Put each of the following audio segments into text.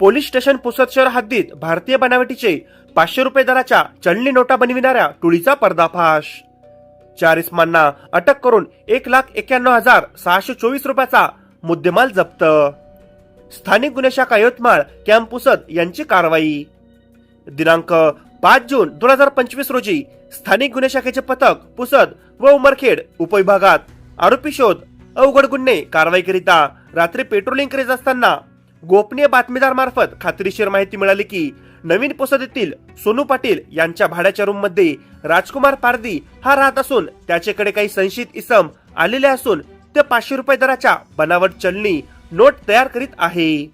Police station Pusad शहर हद्दीत भारतीय बनावटीचे पाचशे रुपये दराच्या चलनी नोटा बनविणाऱ्या टोळीचा पर्दाफाश. चार इस्मांना अटक करून एक लाख एक्क्याण्णव हजार सहाशे चोवीस रुपयाचा मुद्देमाल जप्त. स्थानिक गुन्हे शाखा यवतमाळ कॅम्प पुसद यांची कारवाई. दिनांक पाच जून दोन हजार पंचवीस रोजी स्थानिक गुन्हे शाखेचे पथक पुसद व उमरखेड उपविभागात आरोपी शोध अवघड गुन्हे कारवाईकरिता रात्री पेट्रोलिंग करीत असताना गोपनीय बातमीदार मार्फत खात्रीशीर माहिती मिळाली की नवीन पोसदेतील सोनू पाटील यांच्या भाड्याच्या रूममध्ये राजकुमार पारदी हा राहत असून त्याच्याकडे काही संशयित इसम आलेले असून ते पाचशे रुपये दराच्या बनावट चलनी नोट तयार करीत आहे.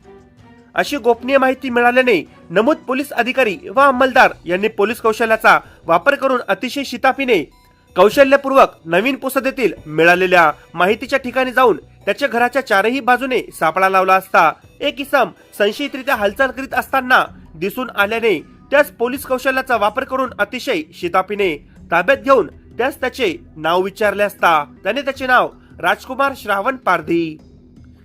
अशी गोपनीय माहिती मिळाल्याने नमूद पोलीस अधिकारी व अंमलदार यांनी पोलीस कौशल्याचा वापर करून अतिशय शिताफीने कौशल्यपूर्वक नवीन पुसदेतील मिळालेल्या माहितीच्या ठिकाणी जाऊन त्याच्या घराच्या चारही बाजूने सापळा लावला असता एक इसम संशयितरित्या हालचाल करीत असताना दिसून आल्याने त्यास पोलीस कौशल्याचा वापर करून अतिशय शितापीने ताब्यात घेऊन त्यास त्याचे नाव विचारले असता त्याने त्याचे नाव राजकुमार श्रावण पारधी.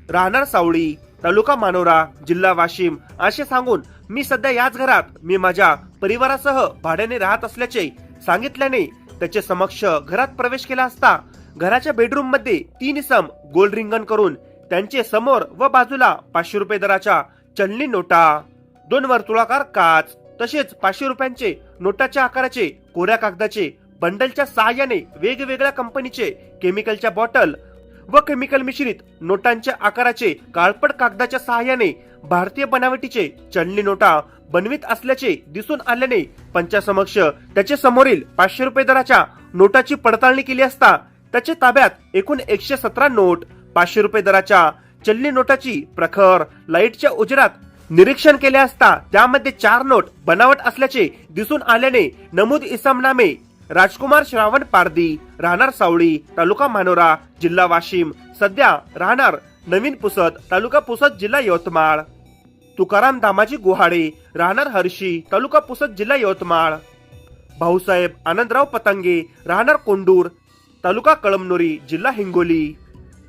राहणार सावळी तालुका मानोरा जिल्हा वाशिम असे सांगून मी सध्या याच घरात मी माझ्या परिवारासह भाड्याने राहत असल्याचे सांगितल्याने त्याचे समक्ष घरात प्रवेश केला असता घराच्या बेडरूममध्ये तीन इसम गोल रिंगण करून त्यांचे समोर व बाजूला पाचशे रुपये दराच्या चलनी नोटा. दोन वर्तुळाकार काच तसेच पाचशे रुपयांचे नोटाच्या आकाराचे कोऱ्या कागदाचे बंडलच्या सहाय्याने वेगवेगळ्या कंपनीचे केमिकलच्या बॉटल व केमिकल मिश्रित नोटांच्या आकाराचे काळपट कागदाच्या सहाय्याने भारतीय बनावटीचे चलनी नोटा बनवित असल्याचे दिसून आल्याने पंचासमक्ष त्याचे समोरील पाचशे रुपये दराच्या नोटाची पडताळणी केली असता त्याच्या ताब्यात एकूण एकशे सतरा नोट पाचशे रुपये दराच्या चल्ली नोटाची प्रखर लाईटच्या उजेरात निरीक्षण केले असता त्यामध्ये चार नोट बनावट असल्याचे दिसून आल्याने नमूद इसम नामे राजकुमार श्रावण पारदी राहणार सावळी तालुका मानोरा जिल्हा वाशिम सध्या राहणार नवीन पुसद तालुका पुसद जिल्हा यवतमाळ. तुकाराम दामाजी गुहाडे राहणार हर्षी तालुका पुसद जिल्हा यवतमाळ. भाऊसाहेब आनंदराव पतंगे राहणार कोंडूर तालुका कळमनुरी जिल्हा हिंगोली.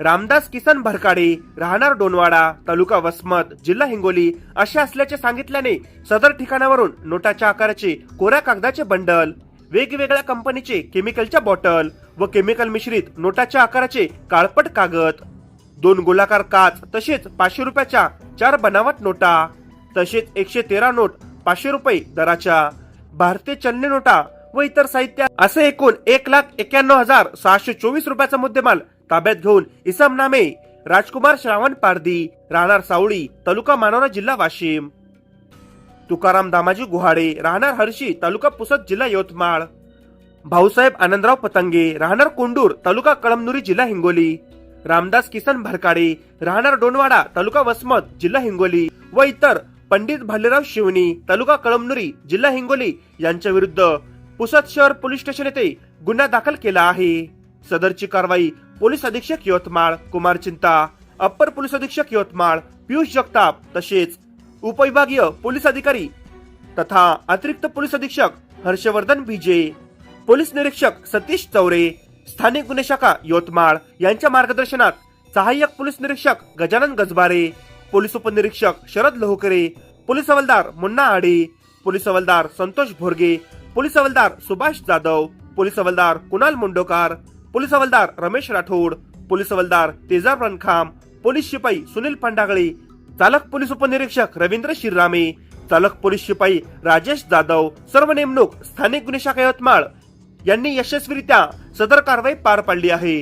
रामदास किसन भरकाडे राहणार डोनवाडा तालुका वसमत जिल्हा हिंगोली असे असल्याचे सांगितल्याने सदर ठिकाणावरून नोटाच्या आकाराचे कोऱ्या कागदाचे बंडल वेगवेगळ्या कंपनीचे केमिकलच्या बॉटल व केमिकल मिश्रित नोटाच्या आकाराचे काळपट कागद दोन गोलाकार काच तसेच पाचशे रुपयाच्या चार बनावट नोटा तसेच एकशे तेरा नोट पाचशे रुपये दराच्या भारतीय चलनी नोटा व इतर साहित्य. असे एकूण एक लाख एक्क्याण्णव हजार सहाशे चोवीस रुपयाचा मुद्देमाल ताब्यात घेऊन इसम नामे राजकुमार श्रावण पारदी राहणार सावळी तालुका मानोरा जिल्हा वाशिम. तुकाराम दामाजी गुहाडे राहणार हर्षी तालुका पुसद जिल्हा यवतमाळ. भाऊसाहेब आनंदराव पतंगे राहणार कोंडूर तालुका कळमनुरी जिल्हा हिंगोली. रामदास किसन भरकाडे राहणार डोनवाडा तालुका वसमत जिल्हा हिंगोली. व इतर पंडित भालेराव शिवणी तालुका कळमनुरी जिल्हा हिंगोली यांच्या विरुद्ध पुसद शहर पोलीस स्टेशन येथे गुन्हा दाखल केला आहे. सदरची कारवाई पोलीस अधीक्षक यवतमाळ कुमार चिंता अप्पर पोलीस अधीक्षक यवतमाळ पियुष जगताप तसेच उपविभागीय पोलीस अधिकारी तथा अतिरिक्त पोलीस अधीक्षक हर्षवर्धन भिजे पोलीस निरीक्षक सतीश चौरे स्थानिक गुन्हे शाखा यवतमाळ यांच्या मार्गदर्शनात सहाय्यक पोलीस निरीक्षक गजानन गजबारे पोलीस उपनिरीक्षक शरद लोहकरे पोलीस हवालदार मुन्ना आडे पोलीस हवालदार संतोष भोरगे पोलीस हवालदार सुभाष जाधव पोलीस हवालदार कुणाल मुंडोकार पोलीस हवालदार रमेश राठोड पोलीस हवालदार तेजा रणखाम पोलीस शिपाई सुनील पांडागळे चालक पोलीस उपनिरीक्षक रवींद्र शिररामे चालक पोलीस शिपाई राजेश जाधव सर्व नेमणूक स्थानिक गुन्हे शाखा यवतमाळ यांनी यशस्वीरित्या सदर कारवाई पार पाडली आहे.